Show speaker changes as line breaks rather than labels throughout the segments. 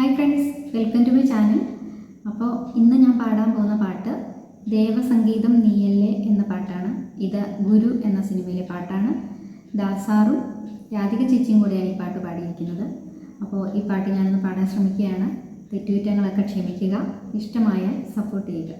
Hi friends welcome to my channel അപ്പോൾ ഇന്ന് ഞാൻ പാടാൻ പോകുന്ന പാട്ട് ദേവസംഗീതം നീയല്ലേ എന്ന പാട്ടാണ്. ഇത് ഗുരു എന്ന സിനിമയിലെ പാട്ടാണ്. ദാസാറും രാധിക ചേച്ചിയും കൂടെയാണ് ഈ പാട്ട് പാടിയിരിക്കുന്നത്. അപ്പോൾ ഈ പാട്ട് ഞാനൊന്ന് പാടാൻ ശ്രമിക്കുകയാണ്. തെറ്റുകുറ്റങ്ങളൊക്കെ ക്ഷമിക്കുക. ഇഷ്ടമായാൽ സപ്പോർട്ട് ചെയ്യുക.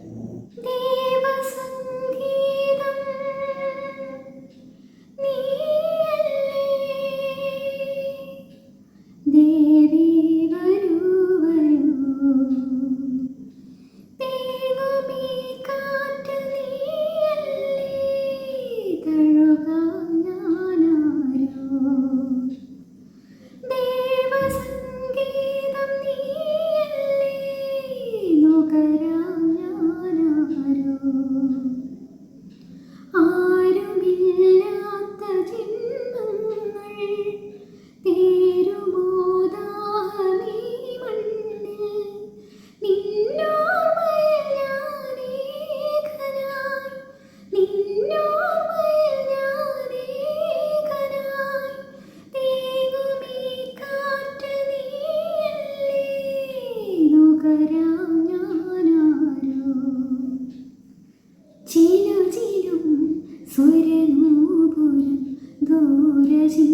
ഞാനാരോ? ചിലുചിലും സ്വരനൂപുരം ദൂരചിഞ്ചിതം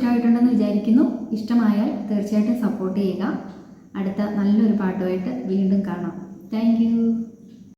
ഇഷ്ടമായിട്ടുണ്ടെന്ന് വിചാരിക്കുന്നു. ഇഷ്ടമായാൽ തീർച്ചയായിട്ടും സപ്പോർട്ട് ചെയ്യുക. അടുത്ത നല്ലൊരു പാട്ടുമായിട്ട് വീണ്ടും കാണാം. താങ്ക്